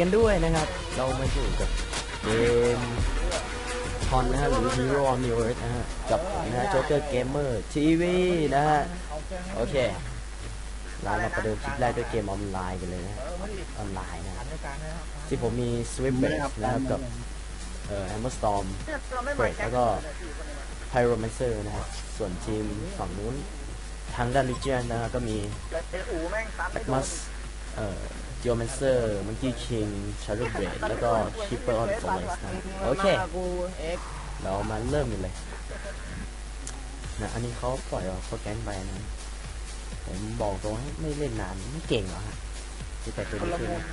กันด้วยนะครับ เรามาอยู่กับเกมคอนนะฮะหรือ Hero on the Earth นะฮะกับนะฮะ Joker Gamer TV นะฮะ โอเคเรามาประเดิมคลิปแรกด้วยเกมออนไลน์กันเลยนะออนไลน์นะที่ผมมี Swift Base นะครับกับเอ่อ Hammer Storm เฟรดแล้วก็ Pyromancer นะครับส่วนทีมฝั่งนู้นทางด้าน Legion นะฮะก็มีมัสเอ่อ Geomancer Monkey King Shadow Blade แล้วก็ Keeper on Forest นะโอเค เรามาเริ่มกันเลยนะอันนี้เขาปล่อยเขาแก๊งไปนะผมบอกตรงให้ไม่เล่นนานไม่เก่งเหรอฮะที่แต่ตัวนี้ขึ้นนะ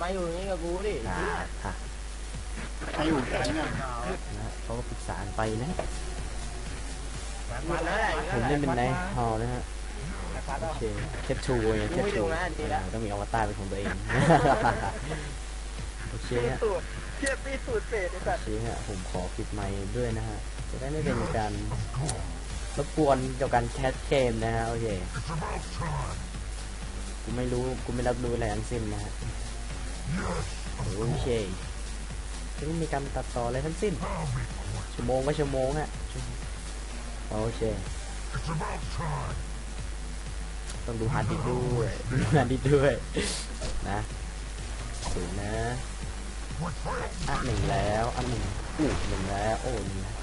มาอยู่นี่กับกูดิอ่าอะใครอยู่แก๊งอะนะเขาก็ปรึกษากันไปนะมาแล้วผมเล่นเป็นไนท์ฮอลนะฮะ โอเคเทปทูไงเทปทูต้องมีอวตารเป็นของตัวเองโอเคฮะสูตรเทียบปีสูตรเศษไอ้สัตโอว์เคฮะผมขอปิดไมค์ด้วยนะฮะจะได้ไม่เป็นการรบกวนเกี่ยวกับการแคสเกมนะฮะโอเคกูไม่รู้กูไม่รับรู้อะไรทั้งสิ้นนะฮะโอเคจะไม่มีการตัดต่ออะไรทั้งสิ้นชั่วโมงก็ชั่วโมงฮะโอเค ต้องดูฮาร์ดดิสด้วยฮาร์ดดิสด้วยนะสูงนะอันหนึ่งแล้วอันหนึ่งอู้หนึ่งแล้วโอ้หนึ่งแล้ว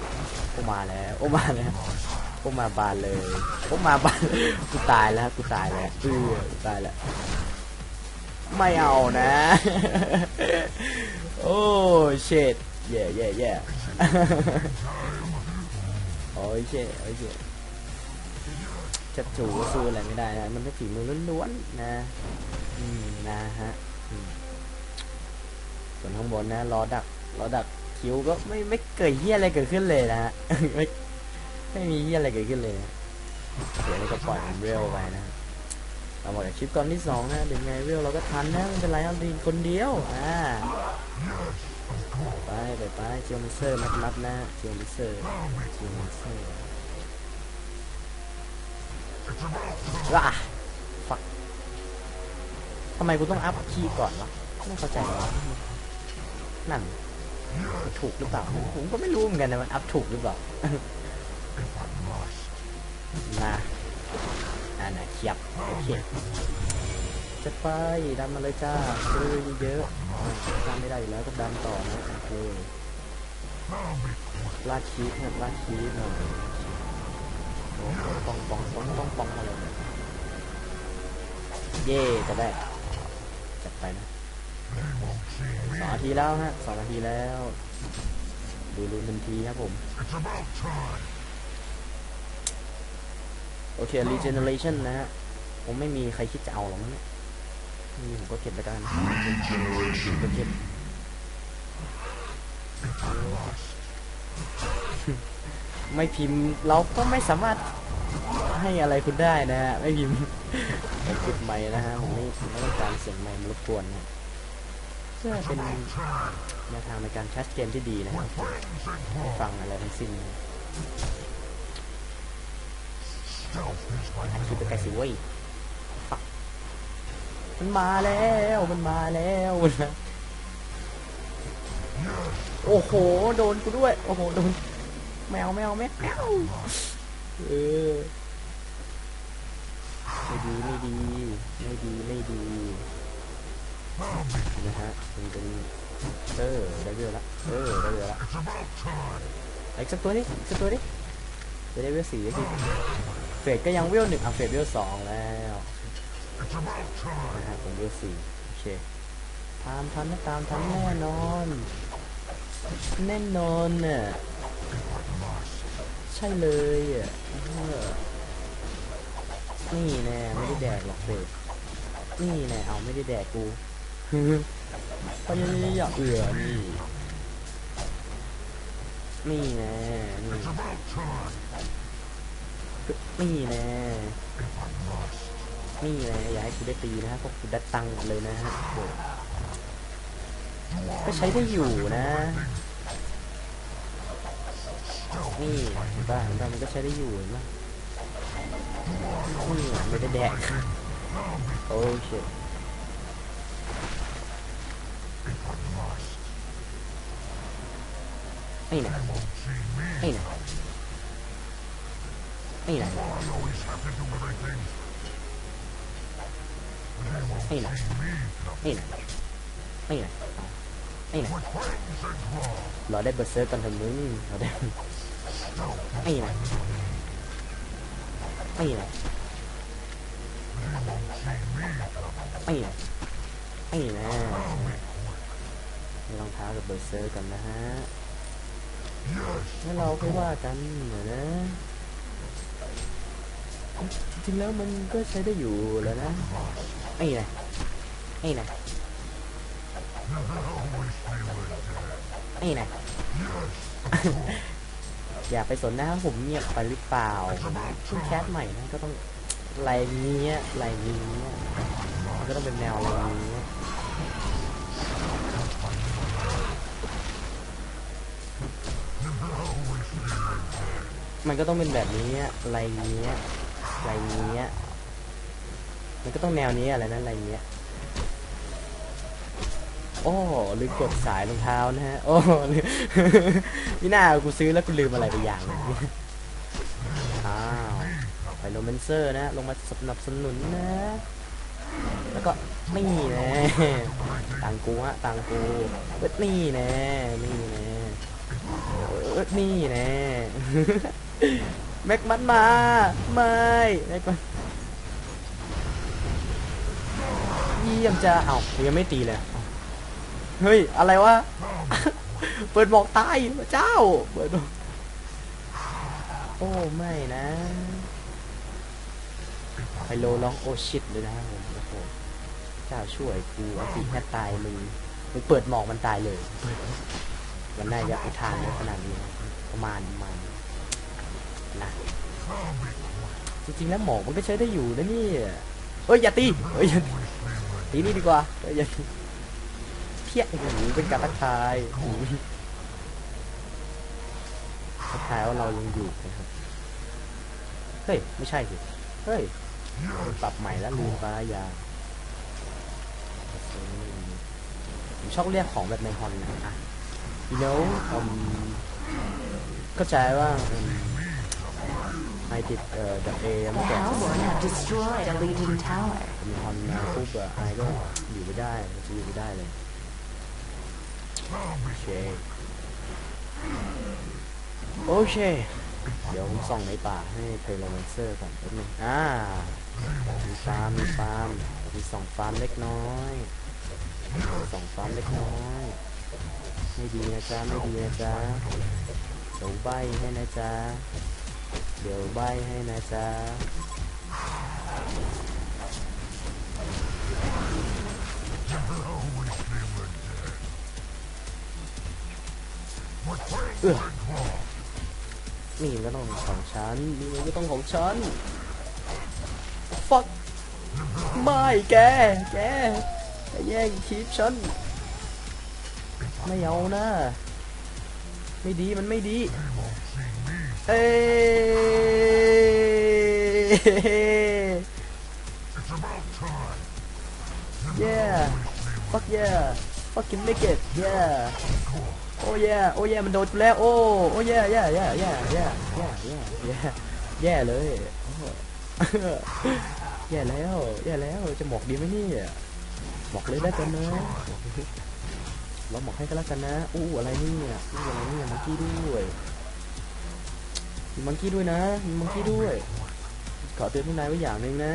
โอ้มาแล้วโอ้มาแล้วโอ้มาบานเลยโอ้มาบานกูตายแล้วกูตายแล้วเออกูตายแล้วไม่เอานะ โอ้เช็ดแย่แย่แย่โอ้ยเช็ดโอ้ยเช็ด จะถูสู้อะไรไม่ได้นะมันเป็นฝีมือล้วนๆนะ อืมนะฮะส่วนข้างบนนะล้อดักล้อดักคิวก็ไม่ไม่เกิดเฮี้ยอะไรเกิดขึ้นเลยนะฮะไม่ไม่มีเฮี้ยอะไรเกิดขึ้นเลยเดี๋ยวเราก็ปล่อยเร็วไปนะเราบอกจากคลิปก่อนที่สองนะเดี๋ยวไงเร็วเราก็ทันนะไม่เป็นไรครับดีคนเดียวอ่าไปไปไปเจียวมิเซอร์มัดมัดนะเจียวมิเซอร์เจียวมิเซอร์ ว้าฟักทำไมกูต้องอัพคีย์ก่อนวะไม่เข้าใจวะนั่นถูกหรือเปล่า ผมก็ไม่รู้เหมือนกันนะมันอัพถูกหรือเปล่ามาอ่านะเขียบโอเคจะไปดันมาเลยจ้าเจอเยอะๆอ่าดันไม่ได้อยู่แล้วก็ดันต่อนะโอเคลาชีสเนี่ยลาชีสหน่อย ปองปองปองปองปองอะไรเนี่ยเย่จะได้จัดไปนะสองนาทีแล้วฮะสองนาทีแล้ว ดูรูนทันทีครับผม โอเค regeneration นะฮะผมไม่มีใครคิดจะเอาหรอกมั้งเนี่ผมก็เก็บแล้วกันก็เก็บ ไม่พิมพ์เราก็ไม่สามารถให้อะไรคุณได้นะฮะไม่พิมพ์ไม่ปิดไมค์นะฮะผมไม่ผมไม่ต้องการเสียงไมค์มรบกวนนะเพื่อเป็นแนวทางในการแคสเกมที่ดีนะครับไม่ฟังอะไรทั้งสิ้นอัดคลิปไปไกลสิเว้ยฟักมันมาแล้วมันมาแล้วนะโอ้โห โดนกูด้วย โอ้โห โดน แมวแมวแมวเออไม่ดีไม่ดีไม่ดีไม่ดีนะฮะมันเป็นเออได้เรือละเออได้เรือละอีกสักตัวนี้อีกสักตัวนี้จะได้เวลสี่ทีเฟดก็ยังเวลหนึ่งอะเฟดเวลสองแล้วนะฮะผมเวลสี่โอเคตามทันนะตามทันแน่นอนแน่นอนน่ะใช่เลยอะนี่แน่ไม่ได้แดกหรอกเฟดนี่แน่เอาไม่ได้แดกกูพยายามเอือนี่นี่แน่นี่แน่นี่แน่อย่าให้กูได้ตีนะฮะพวกกูได้ตังค์หมดเลยนะฮะก็ใช้ได้อยู่นะ นี่บ้าของเรามันก็ใช้ได้อยู่เห็นไหมนี่มันได้แดกโอเคไม่นะไม่นะไม่นะไม่นะไม่นะไม่นะไม่นะเราได้เบอร์เซอร์กันทำมึงเราได้ นี่นะนี่นะนี่นะนี่นะให้รองเท้ากับเบอร์เซอร์กันนะฮะแล้วเราค่อยว่ากันเดี๋ยวนะจริงแล้วมันก็ใช้ได้อยู่แล้วนะไอ้ไงไอ้ไงไอ้ไง อย่าไปสนนะผมเงียบไปหรือเปล่าเพิ่งแคสใหม่นะก็ต้องไรเงี้ยไรเงี้ยมันก็ต้องเป็นแนวอะไรเงี้ยมันก็ต้องเป็นแบบนี้อะไรเงี้ยอะไรเงี้ยมันก็ต้องแนวนี้อะไรนะอะไรเงี้ย โอ้ลืมกดสายรองเท้านะฮะ โอ้ลืมนี่น่ากูซื้อแล้วกูลืมอะไรไปอย่างนึงอ้าวไปโรแมนเซอร์นะ ลงมาสนับสนุนนะ แล้วก็นี่น่ตังกูฮะตังกูเอ้นี่แน่นี่แน่เอ้นี่แน่แม็กมันมา ไม่แม็กมันเยี่ยมจะเอ้ากูยังไม่ตีเลย เฮ้ย อะไรวะ เปิดหมอกตายพระเจ้า เปิดหมอกโอ้ ไม่นะไฮโลร้องโอชิตเลยนะครับผมโอ้โหเจ้าช่วยกูอาตีแค่ตายมึงมึงเปิดหมอกมันตายเลย มันน่าจะอุทานขนาดนี้นะประมาณมาณนะจริงๆแล้วหมอกมันก็ใช้ได้อยู่นะนี่เอ้ยอย่าตีเอ้ยอย่าตีตีนี่ดีกว่าเอ้ยอย่าตี เพี้ยโอ้โหเป็นการทักทายโอ้โหทักทายว่าเรายังอยู่นะครับ เฮ้ย ไม่ใช่สิ เฮ้ย ปรับใหม่แล้วลืมไปอย่าผมชอบเรียกของแบบในฮอนนะอะ you know อืมเข้าใจว่าอืมไอติดเอ่อดับเอ The เมื่อก่อน Hellborn have destroyed a Legion tower. มีฮอนมาปุ๊บอะไอก็อยู่ไม่ได้มันจะอยู่ไม่ได้เลย โอเค โอเค เดี๋ยวผมส่องในป่าให้เพลโลแมนเซอร์ก่อนแป๊บนึงอ่า มีฟาร์ม มีฟาร์ม มีสองฟาร์มเล็กน้อยสองฟาร์มเล็กน้อย ไม่ดีนะจ๊ะ ไม่ดีนะจ๊ะเดี๋ยวใบให้นะจ๊ะ เดี๋ยวใบให้นะจ๊ะ เออนี่มันก็ต้องของฉันนี่มันก็ต้องของฉันฟักไม่แก แกแย่งคลิปฉัน ไม่เอานะ ไม่ดีมันไม่ดี เอ้ย yeah fuck yeah fucking make it yeah โอ้ยโอ้ยมันโดนกูแล้วโอ้โอ้ยแย่แย่แย่แย่แย่แย่แย่แย่แย่เลยแย่แล้วแย่แล้วจะหมอกดีไหมนี่หมอกเลยได้กันนะเราหมอกให้กันแล้วกันนะอู้อะไรนี่อู้อะไรนี่มังกี้ด้วยมังกี้ด้วยนะมังกี้ด้วยขอเตือนทุกนายไว้อย่างหนึ่งนะ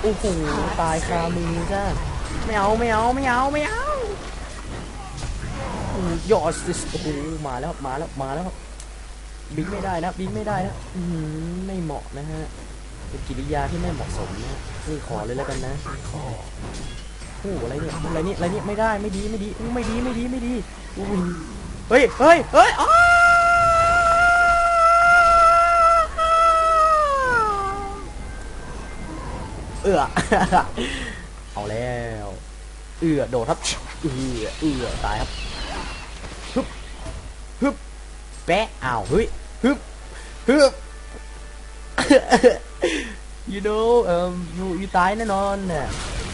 โอ้โหตายคามือจ้า ไม่เอาไม่เอาไม่เอาไม่เอายอดสโอ้โหมาแล้วมาแล้วมาแล้วบิงไม่ได้นะบิงไม่ได้นะหือไม่เหมาะนะฮะเป็นกิริยาที่ไม่เหมาะสมนะนี่ขอเลยแล้วกันนะขอโอ้โหอะไรเนี่ยอะไรนี่อะไรนี่ไม่ได้ไม่ดีไม่ดีอไม่ดีไม่ดีไม่ดีอู้เฮ้ยเฮ้ยเฮ้ยอ้าวเออ เอาแล้ว เอือโดดครับ เอือเอือตายครับฮึบฮึบแปะอ้าวเฮ้ยฮึบฮึบ you know เอ่อ you you ตายแน่นอนเนี่ย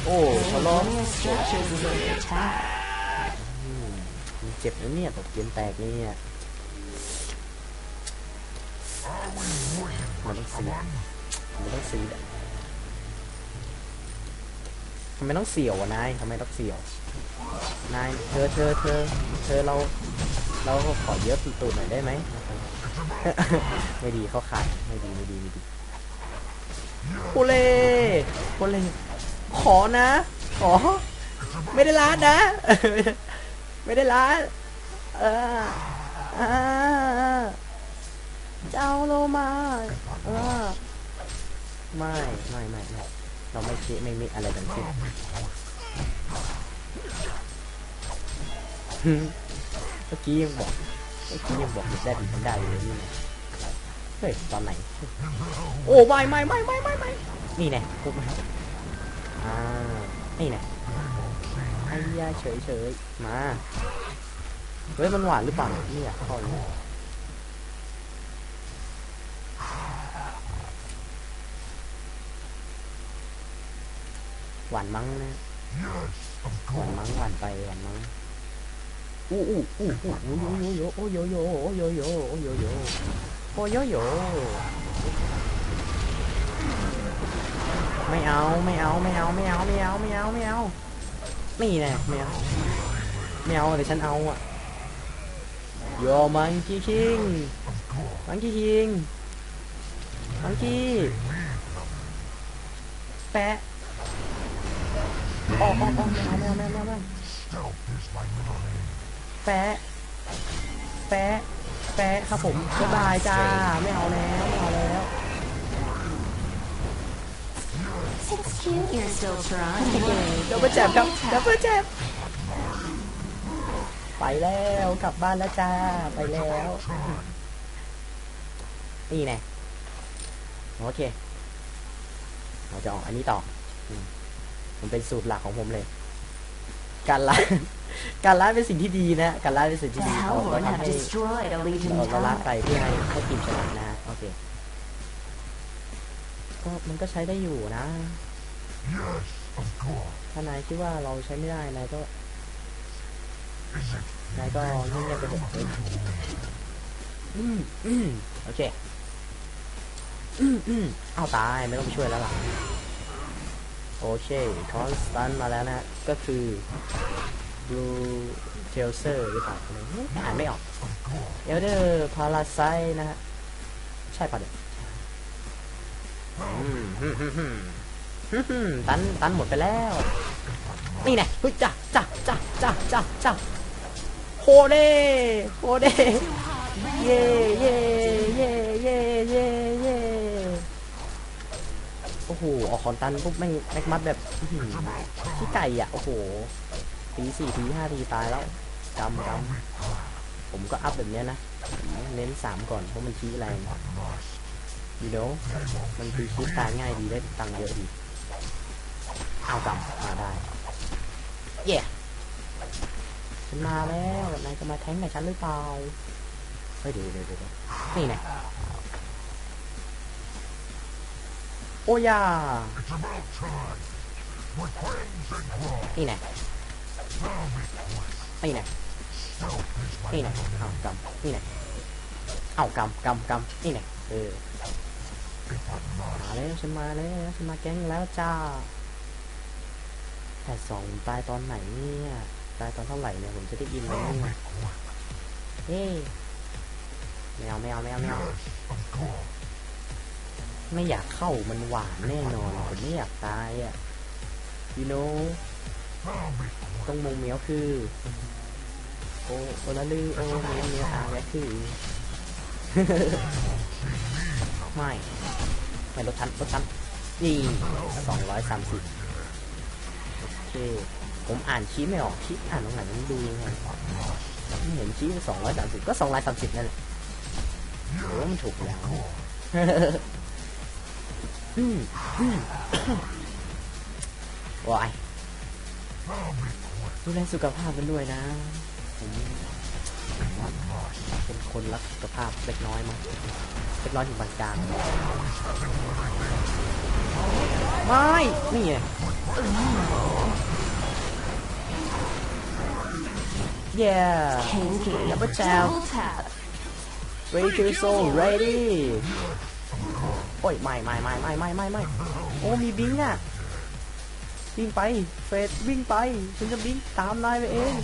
โอ้ขอร้อง Linear structures is under attack. อืมมันเจ็บนะเนี่ยตกเกมแตกเนี่ยมันต้องซีดมันต้องซีดอะ ทำไมต้องเสี่ยวนายทำไมต้องเสี่ยวนายเธอเธอเธอเธอเรา เราขอเยอะตูดหน่อยได้ไหมไม่ดีเขาขาดไม่ดีไม่ดีไม่ดีโอเล่โอเล่ขอนะ ขอ ไม่ได้ร้านนะ ไม่ได้ร้านเอออ่าเจ้าโลมาเออไม่ไม่ไม่ไม่ เราไม่คิดไม่มีอะไรทั้งสิ้นเมื่อกี้ยังบอกเมื่อกี้ยังบอกหยุดได้ถึงมันได้เลยนี่นะเฮ้ยตอนไหน โอ้ไม่ไม่ไม่ไม่ไม่ไม่นี่แน่พวกมันอ่านี่แน่ไอ้ยาเฉยเฉยๆมา เฮ้ยมันหวานหรือเปล่าเนี่ยไม่อยากเข้าเลย หวานมั้งนะหวานมั้งหวานไปหวานมั้งอู้อู้อู้อู้โอ้โยโยโอ้โยโยโอ้โยโยโอ้โยโยไม่เอาไม่เอาไม่เอาไม่เอาไม่เอาไม่เอาไม่เอานี่แน่ไม่เอาไม่เอาแต่ฉันเอาอะโยมังกี้คิงมังกี้คิงมังกี้แปะ อออ๋ออ๋อไม่เอาไม่เอาไม่เอาไม่เอาไม่เอาแปะแปะแปะครับผมบ๊ายบายจ้าไม่เอาแล้วไม่เอาแล้ว It's cute you're still trying. ดับเบิลแจ็บครับดับเบิลแจ็บไปแล้วกลับบ้านแล้วจ้าไปแล้ว นี่แน่โอเค เราจะออกอันนี้ต่อ มมันเป็นสูตรหลักของผมเลย การไลฟ์การไลฟ์เป็นสิ่งที่ดีนะ การไลฟ์เป็นสิ่ง The ที่ดีเราเรา Hellborn ทำ have ให้ destroyed a Legion เราเราละ tower. ไปเพื่อให้ให้ทีมชนะนะฮะโอเค ก็มันก็ใช้ได้อยู่นะ ถ้านายคิดว่าเราใช้ไม่ได้นายก็นายก็เงียบๆไปเถอะเฮ้ยอืมอืมโอเค อืมอืมเอาตายไม่ต้องไปช่วยแล้วล่ะ โอเคคอนสตันมาแล้วนะ ก็คือ blue t a i l s e r หรือเปล่าอ่านไม่ออกเอลเดอร์พาราไซนะฮะ ใช่ปะเดี๋ยวอืมฮึ่มฮึมฮึมฮึมตันตันหมดไปแล้ว นี่แน่เฮ้ยจ้ะจ้ะจ้ะจ้ะจ้ะจ้ะโคเด้โคเด้เย่เย่เย่เย่เย่เย่ โอ้โหออกคอนตันปุ๊บแม่งแม็กมัดแบบที่ไก่อะโอ้โหทีสี่ทีห้าทีตายแล้วกำกำผมก็อัพแบบเนี้ยนะ เน้นสามก่อนเพราะมันชี้แรงยูโนมันคือชี้ตายง่ายดีได้ตังค์เยอะดีเอากลับมาได้เย่ฉันมาแล้วนายจะมาแทงกับฉันหรือเปล่าเฮ้ยเดี๋ยวเดี๋ยวเดี๋ยวนี่ไง โอ้ยานี่ไงนี่ไงนี่ไงเอากำนี่ไงเอากำกำกำนี่ไงเออมาแล้วฉันมาแล้วฉันมาแก๊งแล้วจ้าแต่สองตายตอนไหนเนี่ยตายตอนเท่าไหร่เนี่ยผมจะได้ยินไหมเนี่ยเฮ้ไม่เอาไม่เอาไม่เอาไม่เอา ไม่อยากเข้ามันหวานแน่นอนผมไม่อยากตายอะ you know ตรงมงเมียวคือโอโอละลือโอเมียวเมียวอาแวคือ ไม่ไม่รถทันรถทันนี่สองร้อยสามสิบโอเคผมอ่านชี้ไม่ออกชี้อ่านตรงไหนมันดูยังไงเห็นชี้สองร้อยสามสิบก็สองร้อยสามสิบนั่นแหละโอ้มันถูกแล้ว วายดูแลสุขภาพกันด้วยนะผมเป็นคนรักสุขภาพเล็กน้อยมั้งเล็กน้อยถึงปานกลางไม่นี่ไงเย้ Kinky. Double tap. Double tap. ready to soul ready โอ้ยไม่ไม่ไม่ไม่ไม่ไม่ไม่โอ้มีบิงอะวิ่งไปเฟสวิ่งไปฉันจะบิงตามนายไปเอง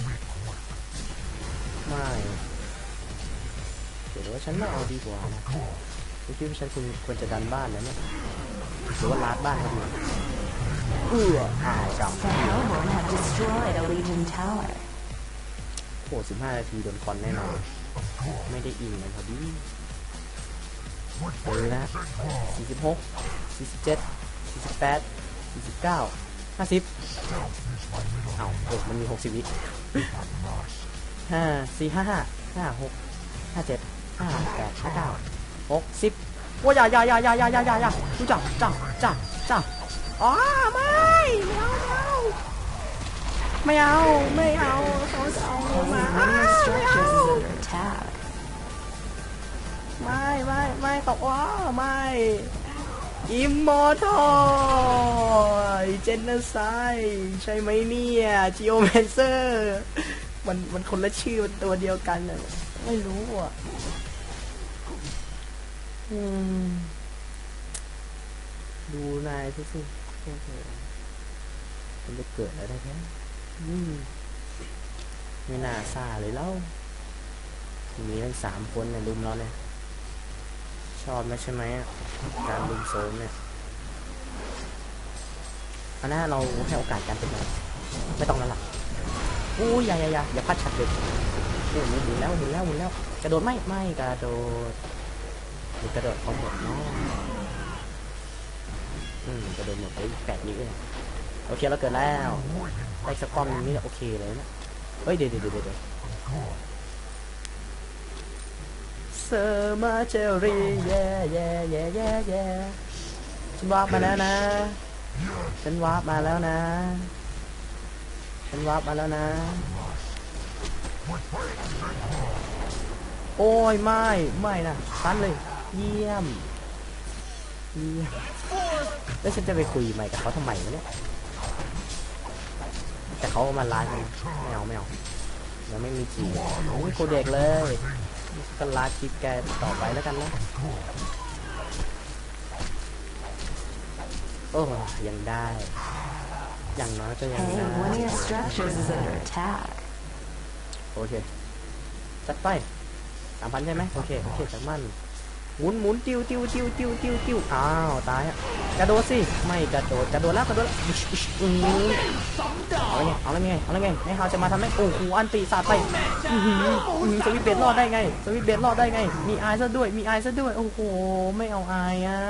ไม่เดี๋ยวว่าฉันไม่เอาดีกว่านะฉันคิดว่าฉันควรควรจะดันบ้านนะเนี่ยหรือว่าลาดบ้านเขาดีเอื้ออ้าวจำ The Hellborn have destroyed a Legion tower. โอ้สิบห้านาทีโดนคอนแน่นอนไม่ได้อินเลยพอดี เจอนะสี่สิบหกสี่สิบเจ็ดสี่สิบแปดสี่สิบเก้าห้าสิบเอ้าโอ้มันมีหกสิบวิห้าสี่ห้าห้าห้าหกห้าเจ็ดห้าแปดห้าเก้าหกสิบโอ้ยอย่าอย่าอย่าอย่าอย่าอย่าอย่าอย่าดูจ้าจ้าจ้าจ้าอ๋อไม่ไม่เอาไม่เอาไม่เอาเขาจะเอา Hey, มาไม่เอา ไม่ไม่ไม่ตกว่าไม่อิมมอร์ทัลเจนเนอร์ไซใช่ไหมเนี่ยจิโอแมนเซอร์มันมันคนละชื่อมันตัวเดียวกันน่ะไม่รู้อะอืมดูนายที่สิโอ้โหมันจะเกิดอะไรได้แค่อืมไม่น่าซาเลยเล่ามีทั้งสามคนเนี่ยลุมเราเนี่ย ชอบนะใช่ไหมการลุมโซมเนี่ยอันนั้นเราให้โอกาสการเป็นเราไม่ต้องแล้วล่ะอู้ยอย่าอย่าอย่าอย่าพลาดฉัดเลยโอ้หมุนแล้วหมุนแล้วหมุนแล้ว กระโดดไม่ไม่กระโดดหรือกระโดดพร้อหมดเนาะอืมกระโดดหมดไปแปดนิ้วเลยโอเคเราเกิดแล้วได้สกอมนี่โอเคเลยนะเฮ้ยเดี๋ยวเดี๋ยวเดี๋ยว เดี๋ยวเซอร์มาเจอรี่แย่แย่แย่แย่แย่ฉันวาร์ปมาแล้วนะ ฉันวาร์ปมาแล้วนะ ฉันวาร์ปมาแล้วนะ โอ้ยไม่ ไม่นะตันเลย เยี่ยมเยี่ยมแล้วฉันจะไปคุยใหม่กับเขาทำไมวะเนี่ย แต่เขามาไลฟ์ไม่เอาไม่เอายังไม่มีจีบไม่มีโคเด็กเลย ก็ลาคลิปแกต่อไปแล้วกันนะโอ้ยังได้ อย่างน้อยก็ยัง Hey, ได้ one of your structures is under attack. โอเคจัดไปสามพันใช่ไหมโอเค โอเคจากมัน หมุนหมุนติ้วติ้วติ้วติ้วติ้วติ้วอ้าวตายอะกระโดดสิไม่กระโดดกระโดดแล้วกระโดดแล้วอืมเอาแล้วไงเอาแล้วไงเอาแล้วไงไอ้ฮาวจะมาทำให้โอ้โหอันตีสาดไปอื้อหืออื้อหือสวิตเบดรอดได้ไง สวิตเบดรอดได้ไง มีไอายซะด้วยมีไอายซะด้วยโอ้โหไม่เอาไอ้อะ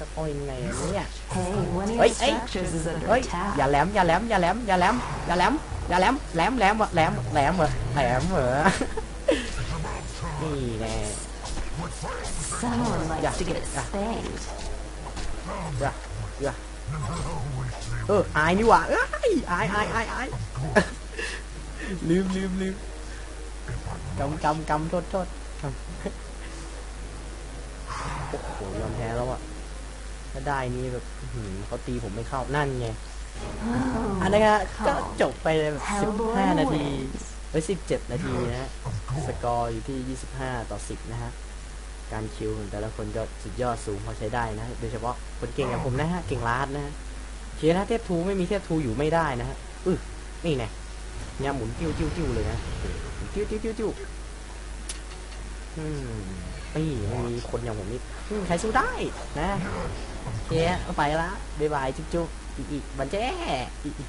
จะเอายังไงอะเนี่ย Hey, one of your Ê, ê. structures is under เฮ้ย attack. อย่าแหลมอย่าแหลมอย่าแหลมอย่าแหลมอย่าแหลมอย่าแหลมแหลมแหลมวะแหลมแหลมเหรอแหลมเหรอนี่แน่ Someone likes to get Yeah. spanked. อย่าอย่าเอออายนี่หว่าเอ้ยอายอายอายอายลืมลืมลืมกำกำกำโทษโทษกำ โอ้โหยอมแพ้แล้วอะถ้าได้นี่แบบอื้อหือเขาตีผมไม่เข้านั่นไง Oh, อันนี้นก็จบไปเลยแบบ Hellboy 15นาที wins. เอ้ย17นาทีนะฮะสกอร์อยู่ที่25ต่อ10นะฮะการคิวของแต่ละคนก็สุดยอดสูงพอใช้ได้นะ โดยเฉพาะคนเก่งอย่างผมนะฮะ เก่งลาดนะฮะโอเคนะเทพทูไม่มีเทพทูอยู่ไม่ได้นะฮะอือนี่ไงเนี่ยหมุนติ้วติ้วติ้วเลยนะติ้วติ้วติ้วติ้วอืม ปี้ไม่มีคนอย่างผมนี่ใครสู้ได้นะโอเคไปละบ๊ายบายจุ๊บจุ๊บอีกอีกบันแจ้อีกอีก